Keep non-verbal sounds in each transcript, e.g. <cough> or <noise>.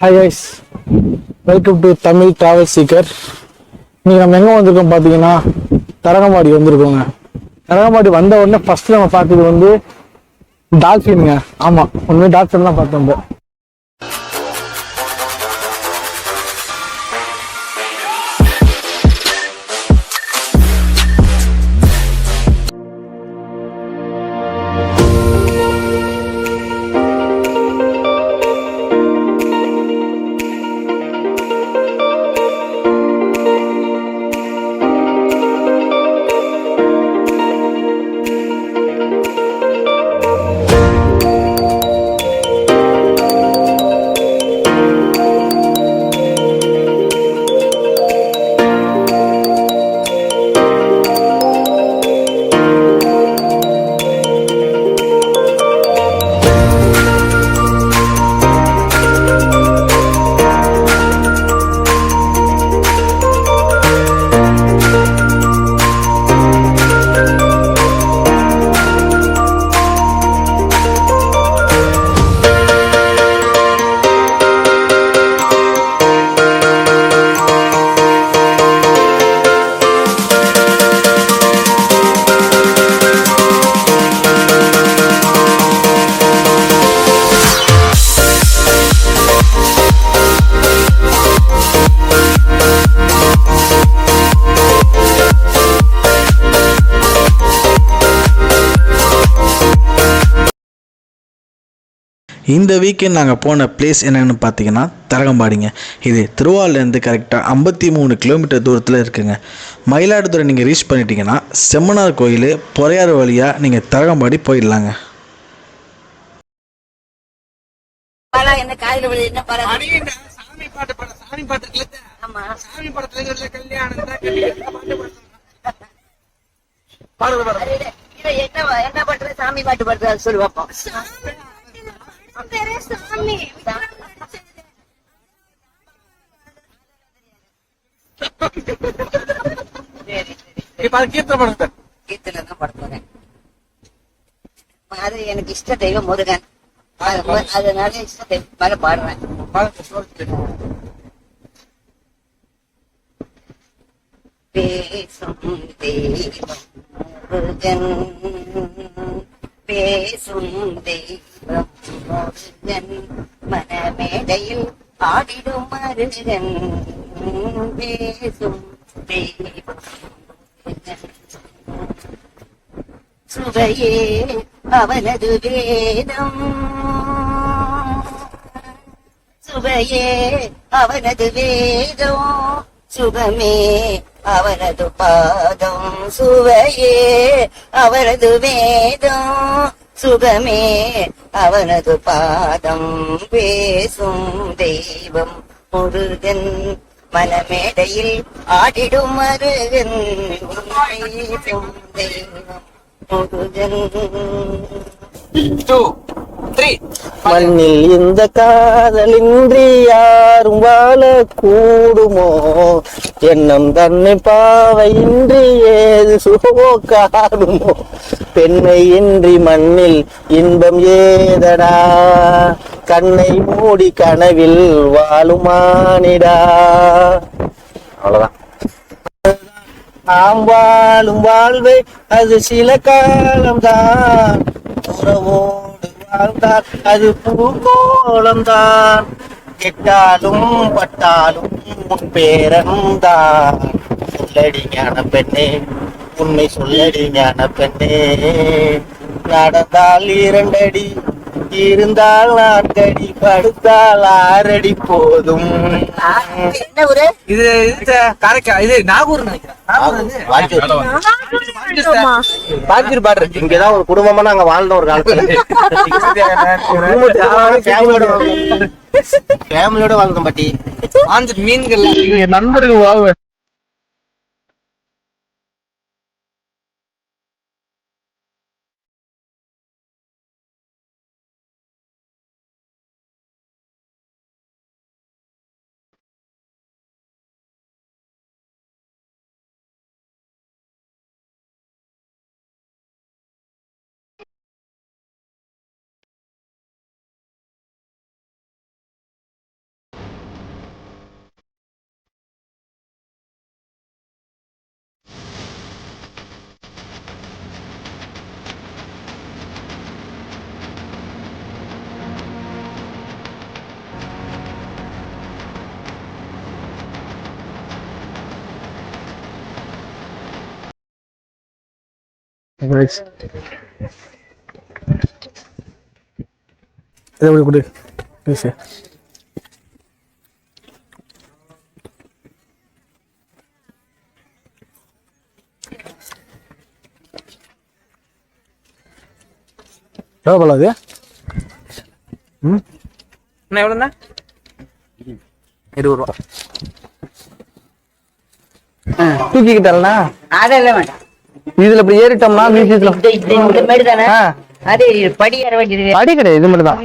Hi guys welcome to Tamil travel seeker இன்னைக்கு நம்ம எங்கே வந்திருக்கோம் பார்த்தீங்கன்னா தரங்கம்பாடி வந்திருக்கோங்க. தரங்கம்பாடி வந்த உடனே ஃபர்ஸ்ட் நம்ம பார்த்தது வந்து டால்ஃபின்ங்க ஆமாம் உண்மையாக டால்ஃபின் தான் பார்த்தோம் இந்த வீக்கெண்ட் நாங்கள் போன பிளேஸ் என்னன்னு பார்த்தீங்கன்னா தரங்கம்பாடிங்க. இது திருவாரூர்லேருந்து கரெக்டாக ஐம்பத்தி மூணு கிலோமீட்டர் தூரத்தில் இருக்குங்க. மயிலாடுதுறை நீங்கள் ரீச் பண்ணிட்டீங்கன்னா செம்மனார் கோயில் பொறையாறு வழியாக நீங்கள் தரங்கம்பாடி போயிடலாங்க. பாலா என்ன பாட்டு பாட சாமி பாட்டு பாடுறது சாமி பாட்டு சொல்லு பார்ப்போம் சரி சரி இப்ப அது கீர்த்தனை படத்தை. கீர்த்தனை தான் பாட போறேன். அது எனக்கு இஷ்ட தெய்வம் முருகன். அது- அதனால இஷ்ட தெய்வம். மேல பாடுறேன். பேசும் தெய்வம் முருகன். பேசும் தெய்வம் முருகன் மனமேடையில் ஆடிடும் மருகன் பேசும் தெய்வம். சுவையே அவனது வேதம். சுவையே அவனது வேதம். சுகமே அவனது பாதம் சுவையே அவரது வேதம் சுகமே. அவனது பாதம் பேசும் தெய்வம் முருகன் மனமேடையில் ஆடிடும் மருகன் பேசும் தெய்வம் முருகன். டூ த்ரீ மண்ணில் இந்த காதலின்றி யாரும் வாழ கூடுமோ எண்ணம் தன்னை பாவையின்றி ஏது சுகமோ காடுமோ? பெண்ணை இன்றி மண்ணில் இன்பம் ஏதடா? கண்ணை மூடி கனவில் வாழுமானிடா? அவ்வளவுதான். நாம் வாழும் வாழ்வை அது சில காலம்தான். உறவோடு வாழ்ந்தால் அது பூகோளம்தான். கெட்டாலும் பட்டாலும் உன் பேரன்தான். சொல்லடி ஞான பெண்ணே உண்மை சொல்லடி ஞான பெண்ணே. நடந்தால் இரண்டடி இருந்தால் நான்கடி படுத்தால் ஆறடி போதும். என்ன ஊரு? இது இது காரைக்கா இது நாகூர் பாக்கிர் பாடுற இங்கதான் ஒரு குடும்பமா நாங்க வாழ்ந்தோம் ஒரு காலத்துல. ஃபேமிலியோட வாழ்ந்தோம் <laughs> பாட்டி. மீன்கள். நண்பர்கள் வாழ்வேன் இதை இப்படி கொடு பேசு எவ்வளோ பழம் அது ம் என்ன எவ்வளோண்ணா? இருபது ரூபா. தூக்கிக்கிட்டா அதெல்லாம் வேண்டாம். இதுல இப்படி ஏறிட்டோம்னா மியூசியத்துல இந்த மாதிரி தானே. அது. படி ஏற வேண்டியது. அடி கிடையாது இது மட்டும் தான்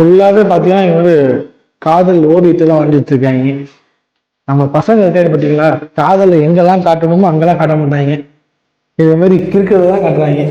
ஃபுல்லாகவே பார்த்தீங்கன்னா இங்கே வந்து காதல் ஓடிட்டு தான் வந்துட்டு இருக்காங்க. நம்ம பசங்க இருக்காரு பார்த்தீங்களா காதலை எங்கெல்லாம் காட்டணுமோ அங்கெல்லாம் காட்ட மாட்டாங்க. இதே மாதிரி கிறுக்கிறதெல்லாம் தான் காட்டுறாங்க.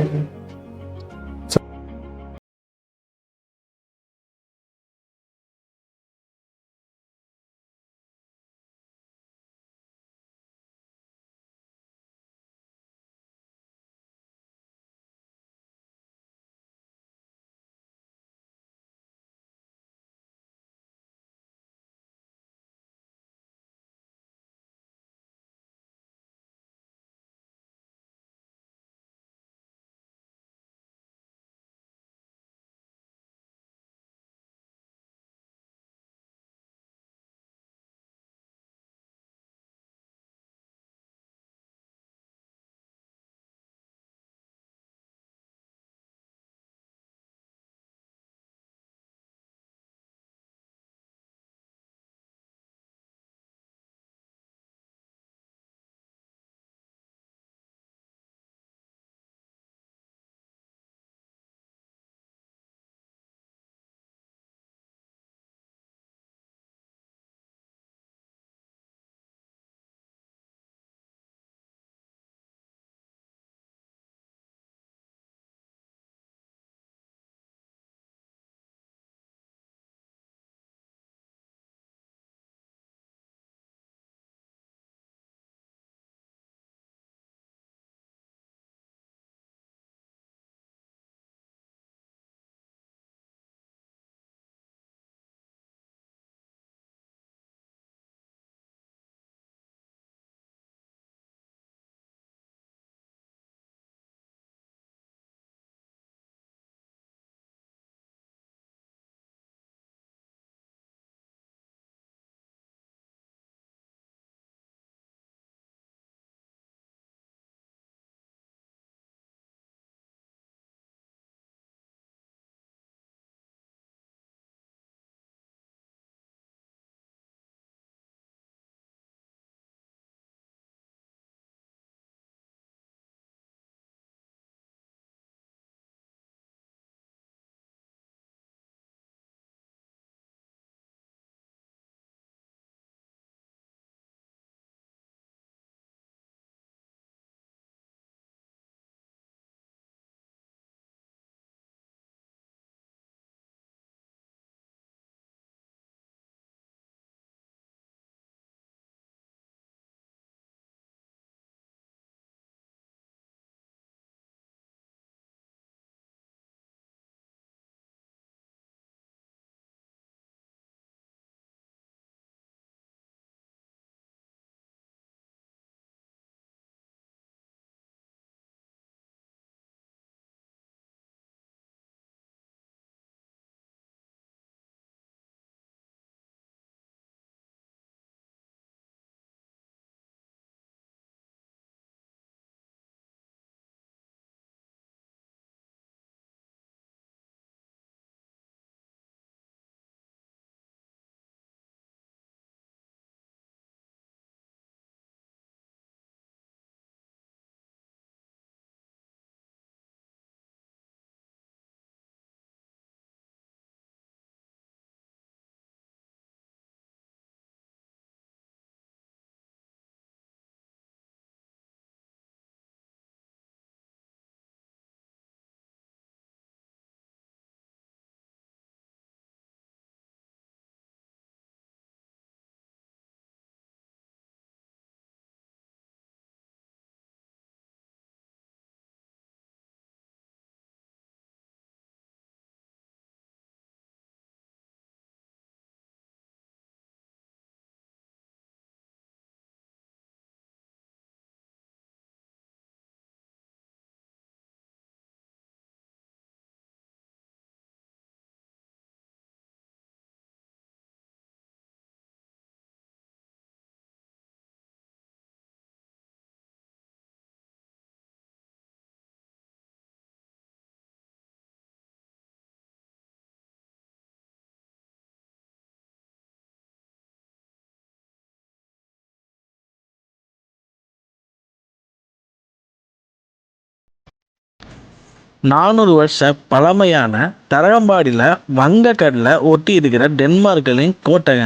நானூறு வருஷ பழமையான தரங்கம்பாடியில் வங்கக்கடலில் ஒட்டி இருக்கிற டென்மார்க்களின் கோட்டைங்க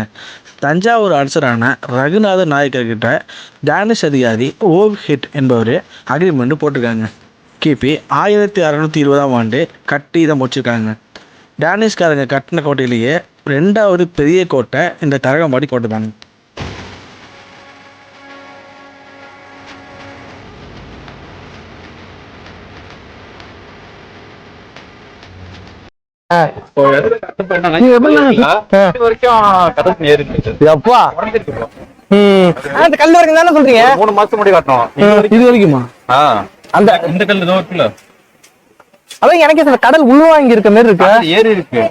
தஞ்சாவூர் அரசரான ரகுநாத நாயக்கர்கிட்ட டேனிஷ் அதிகாரி ஓவ் ஹிட் என்பவர் அக்ரிமெண்ட் போட்டிருக்காங்க. கிபி ஆயிரத்தி அறநூற்றி இருபதாம் ஆண்டு கட்டி இதை முடிச்சிருக்காங்க டேனிஷ்காரங்க கட்டின கோட்டையிலேயே ரெண்டாவது பெரிய கோட்டை இந்த தரங்கம்பாடி கோட்டை தாங்க எப்பா அந்த கல் வரைக்கும் தானே சொல்றீங்க மூணு மாசத்துக்கு முன்னாடி காட்டணும் இது வரைக்குமா அந்த இந்த கல் இதோ இருக்குல்ல அதான் எனக்கே சில கடல் உள்வாங்கி இருக்க மாதிரி இருக்கு அது ஏரி இருக்கு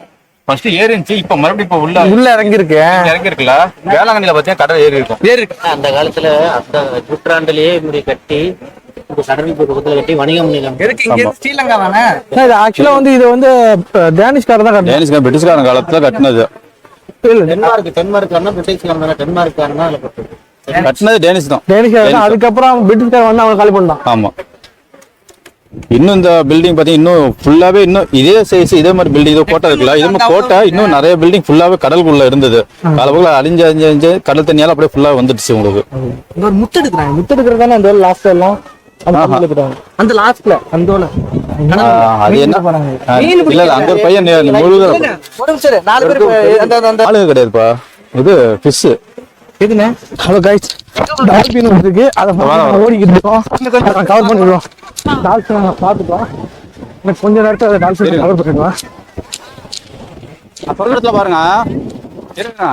ஃபர்ஸ்ட் ஏரி இருந்துச்சு இப்ப மறுபடியும் இப்ப உள்ள உள்ள இறங்கி இருக்கு இறங்கி இருக்குல்ல வேளாங்கண்ணில பாத்தீங்கன்னா கடல் ஏரி இருக்கும் ஏறி இருக்கு அந்த காலத்துல அந்த நூற்றாண்டுலயே இப்படி கட்டி இந்த பக்கத்துல கட்டி வணிகம் இது ஆக்சுவலா வந்து இது வந்து டேனிஷ்காரர் தான் டேனிஷ்காரன் பிரிட்டிஷ்காரன் காலத்துல கட்டினது. டென்மார்க் டென்மார்க்காரனா பிரிட்டிஷ்காரன் கட்டுறது. கட்டினது டேனிஷ் தான். டேனிஷ்காரர் தான் அதுக்கப்புறம் பிரிட்டிஷ்காரர் வந்து அவங்க காலி பண்ணான் ஆமா. இன்னும் இந்த பில்டிங் பாத்தீங்கன்னா இன்னும் ஃபுல்லாவே இன்னும் இதே சைஸ் இதே மாதிரி பில்டிங் இதோ கோட்டை இருக்குல்ல இது மாதிரி கோட்டை இன்னும் நிறைய பில்டிங் ஃபுல்லாவே கடலுக்குள்ள இருந்தது. காலப்போக்கில் அழிஞ்சு அழிஞ்சு அழிஞ்சு கடல் தண்ணியால அப்படியே ஃபுல்லா வந்துடுச்சு உங்களுக்கு. இங்க ஒரு முத்து எடுக்கிறாங்க முத்து எடுக்கிறது தானே அந்த லாஸ்ட் எல்லாம்? அந்த லாஸ்ட்ல அது என்ன? இல்ல இல்ல அங்க ஒரு பையன் நே- முழுக ஒரு நிமிஷம் இரு. நாலு பேர் ஆளுங்க கிடையாதுப்பா. இது ஃபிஷ் எதுண்ணே ஹலோ கைஸ் டால்பின் இருக்கு. அதை ஓடிக்கிட்டு இருக்கோம். கவர் பண்ணிடுவோம் டால்பின் கொஞ்ச நேரத்தில் டால்பின் கவர் பண்ணிடுவோம் பக்கத்துல பாருங்க. இருங்க.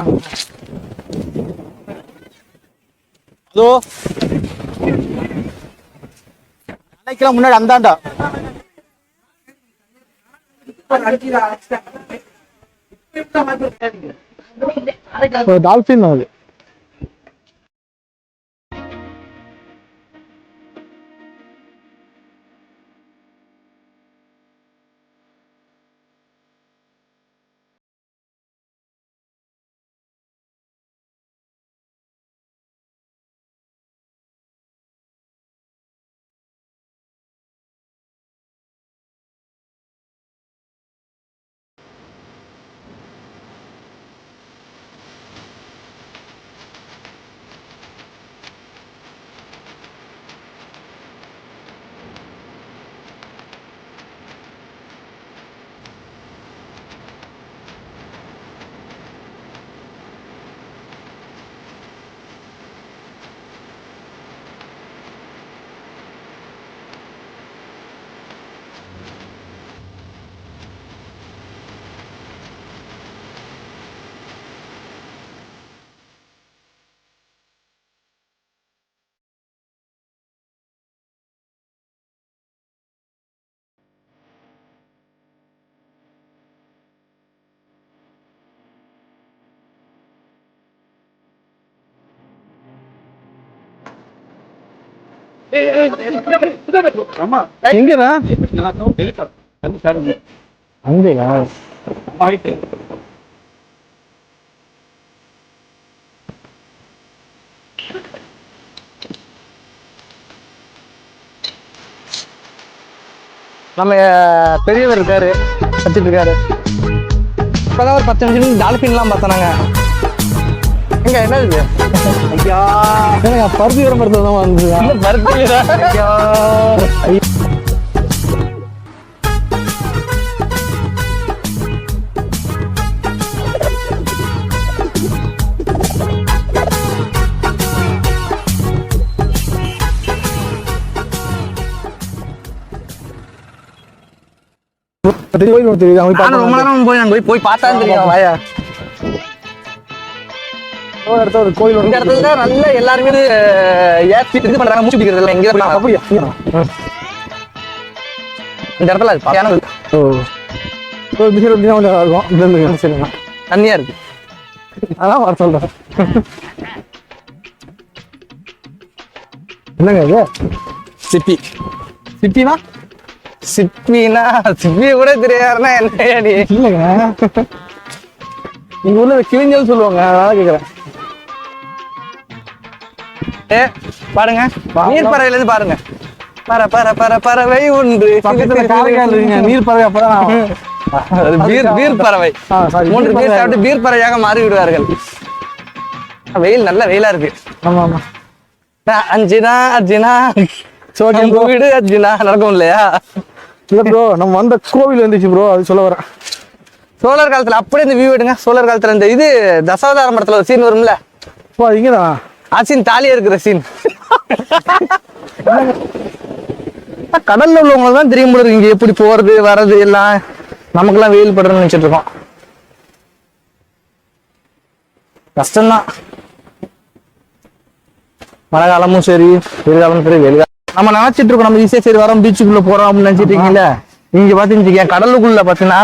நினைக்கலாம் முன்னாடி அந்தாண்டா. டால்பின் அது. எங்கடா? அங்கேயா? நம்ம பெரியவர் இருக்காரு கத்திட்டு இருக்காரு. இப்பதான் ஒரு பத்து நிமிஷம் டால்பின்லாம் பார்த்தோம் எங்க என்ன ஐயா. எனக்கு பருத்தி வர மரத்தில் தான் வந்துருக்கா மருத்துவ ஐயா. கோயில் ஒன்று தெரியுது? அவங்க நானும் ரொம்ப நேரம் போய் நான் போய் போய் பார்த்தா தெரியும் வாயா. ஒரு இடத்துல ஒரு கோயில் இந்த இடத்துல நல்ல எல்லாருமே ஏற்றி இது பண்றாங்க மூச்சு பிடிக்கிறது இல்லை இங்க அப்படியா? இந்த இடத்துல அது ஓ. ஒரு நல்லா இருக்கும். தண்ணியா இருக்கு. அதான் வர சொல்றேன். என்னங்க இது? சிப்பி. சிட்டினா சிப்பினா சிப்பியை கூட தெரியாதுன்னா என்ன இல்லைங்க. எங்க ஊர்ல கிழிஞ்சல் சொல்லுவாங்க அதான் கேக்குறேன். பாருங்க. நீர் பறவையில இருந்து பாருங்க. பற பற பற பறவை ஒன்று. நீர் பறவை அப்பதான் பீர் பீர் பறவை மூன்று பீர். சாப்பிட்டு பீர் பறவையாக மாறி விடுவார்கள் வெயில் நல்ல வெயிலா இருக்கு. ஆமா ஆமா. நான் அர்ஜுனா அர்ஜுனா சரி, okay நம்ம bro. வீடு அர்ஜுனா நடக்கும் இல்லையா? இல்ல ப்ரோ நம்ம வந்த கோவில் வந்துச்சு ப்ரோ அது சொல்ல வரேன். சோழர் காலத்துல அப்படியே இந்த வியூ எடுங்க. சோழர் காலத்துல இந்த இது தசாவதாரம் படத்துல ஒரு சீன் வரும்ல? ஓ இங்கதான். ஆ சீன் தாலியா இருக்கிற சீன். கடல்ல உள்ளவங்க தான் தெரியும் போல இருக்கு. இங்க எப்படி போறது வர்றது எல்லாம் நமக்கெல்லாம் வெயில் படுறதுன்னு நினைச்சிட்டு இருக்கோம். கஷ்டம்தான். மழை காலமும் சரி வெயில் சரி வெயில் நம்ம நினைச்சிட்டு இருக்கோம் நம்ம ஈஸியா சரி வரோம் பீச்சுக்குள்ள போறோம் அப்படின்னு நினைச்சிட்டு இருக்கீங்களா இங்க பாத்தீங்க கடலுக்குள்ள பாத்தீங்கன்னா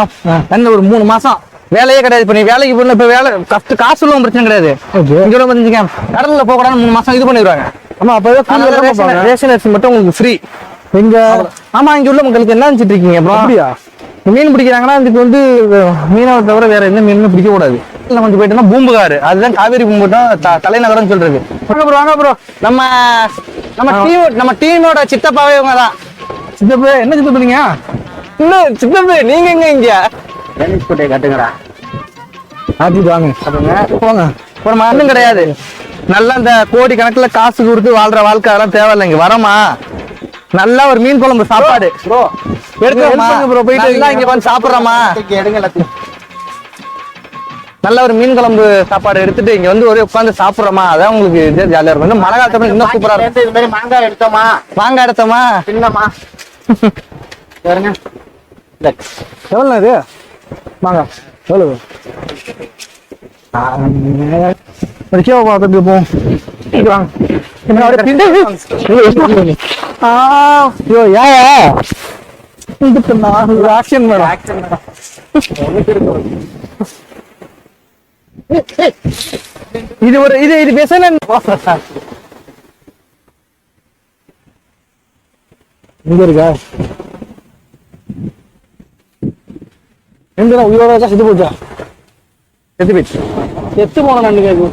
என்ன ஒரு மூணு மாசம். வேலையே கிடையாது. இப்ப நீ வேலைக்கு போன இப்ப வேலை கஷ்ட காசு உள்ளவங்க பிரச்சனை கிடையாது. இங்க உள்ள பாத்தீங்க கடல்ல போக கூடாது மூணு மாசம் இது பண்ணிடுவாங்க. ஆமா எல்லாம் ரேஷன் அரிசி மட்டும் உங்களுக்கு ஃப்ரீ எங்க ஆமா இங்க உள்ள மக்களுக்கு என்ன நினைச்சிட்டு இருக்கீங்க அப்புறம் அப்படியா? மீன் பிடிக்கிறாங்கன்னா இதுக்கு வந்து மீனவை தவிர வேற எந்த மீனுமே பிடிக்க கூடாது இல்ல கொஞ்சம் போயிட்டோம்னா பூம்புகாரு. அதுதான் காவேரி பூம்புட்டம் த- தலைநகரம்னு சொல்றது. வாங்க ப்ரோ வாங்க ப்ரோ நம்ம நம்ம டீம் நம்ம டீமோட சித்தப்பாவே இவங்க தான். சித்தப்பு என்ன சித்தப்பு நீங்க? இன்னும் சித்தப்பு நீங்க எங்க இங்க? கட்டுங்கடா. ஆத்திட்டு வாங்க. போங்க. ஒரு மண்ணும் கிடையாது. நல்லா இந்த கோடி கணக்குல காசு கொடுத்து வாழ்ற வாழ்க்கை அதெல்லாம் தேவையில்லை இங்க வரமா நல்லா ஒரு மீன் குழம்பு சாப்பாடு. ப்ரோ எடுத்துக்கோமா bro, போயிட்டு நல்லா இங்க வந்து சாப்பிடுறோமா நல்ல ஒரு மீன் குழம்பு சாப்பாடு எடுத்துட்டு இங்க வந்து ஒரே உட்காந்து சாப்பிடுறோமா அதான் உங்களுக்கு ஜாலியா இருக்கும். இன்னும் மழை காலத்துல இன்னும் சூப்பரா இருக்கும். இது மாதிரி மாங்காய் எடுத்தோமா வாங்க எடுத்தோமா தின்னமா <laughs> பாருங்க. எவ்வளோ இது? வாங்க. ஒரு கேவ பார்த்துட்டு ஐயோ? இதுக்கு நான் action மேடம். இது ஒரு இது இது பேசல இங்க இருக்கா எங்க உயிரோட இருக்கா செத்து போச்சா செத்து போயிடுச்சு செத்து போன நண்டுங்க இது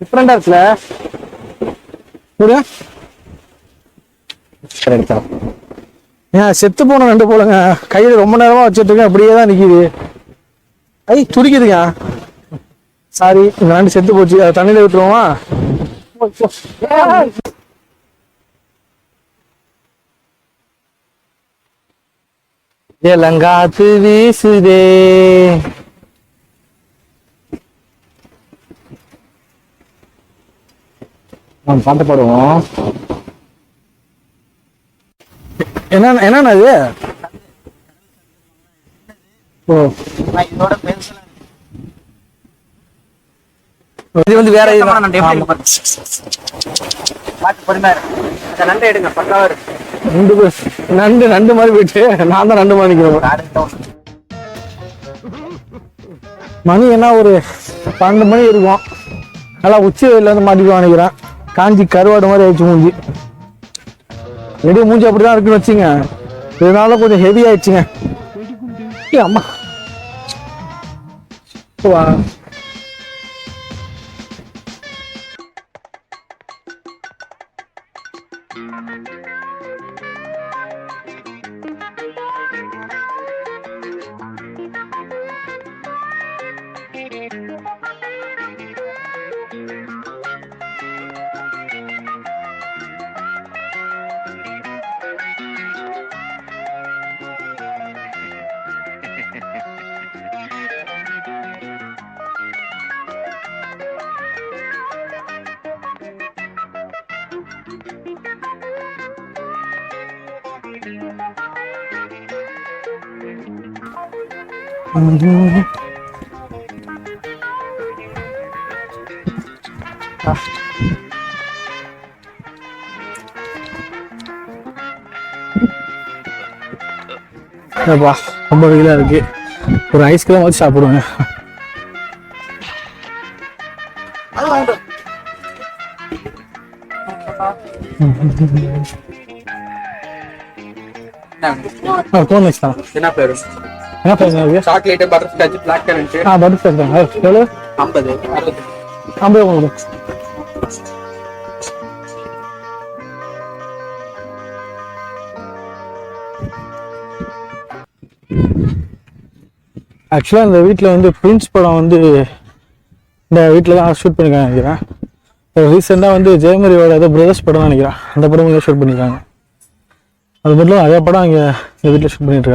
டிஃப்ரெண்டா இருக்குல்ல புரியா ஏன் செத்து போன நண்டு போலங்க கையில ரொம்ப நேரமா வச்சுட்டு இருக்கேன் அப்படியே தான் நிக்குது ஐ துடிக்குதுங்க சாரி இந்த நண்டு செத்து போச்சு அதை தண்ணியில விட்டுருவோமா இளங்காத்து வீசுதே. நம்ம பாட்டு பாடுவோம். என்ன என்னண்ணா இது? ஓ. இது வந்து வேற. பார்த்து பொறுமையா இருக்கு. நண்டை எடுங்க பக்காவா இருக்கு. நண்டு நண்டு மாதிரி போயிட்டு நான் தான் நண்டு மாதிரி நிக்கிறேன். மணி என்ன ஒரு பன்னெண்டு மணி இருக்கும். நல்லா உச்சி வெயில வந்து மாட்டிக்குவான் நினைக்கிறேன். காஞ்சி கருவாடு மாதிரி ஆயிடுச்சு மூஞ்சி. ரெடி மூஞ்சி அப்படிதான் இருக்குன்னு வச்சுங்க. இதனால கொஞ்சம் ஹெவி ஆயிடுச்சுங்க. அம்மா. வா அப்பா ரொம்ப வெயிலா இருக்கு ஒரு ஐஸ்கிரீம் வச்சு சாப்பிடுவேன் கோன் ஐஸ் தான் என்ன பேரு என்ன பேசுங்க இருக்கு chocolate butterscotch blackcurrant ஆ பட்டர் ஸ்காட்ச் தான் எவ்வளோ ஐம்பது அறுபது ஐம்பது உங்களுக்கு ஆக்சுவலாக இந்த வீட்டில் வந்து பிரின்ஸ் படம் வந்து இந்த வீட்டில் தான் ஷூட் பண்ணியிருக்காங்க நினைக்கிறேன். ரீசெண்டாக வந்து ஜெயமரியோட ஏதோ பிரதர்ஸ் படம் நினைக்கிறேன். அந்த படம் இங்கே ஷூட் பண்ணியிருக்காங்க அது மட்டும் நிறையா படம் இங்கே இந்த வீட்டில் ஷூட் பண்ணிட்டு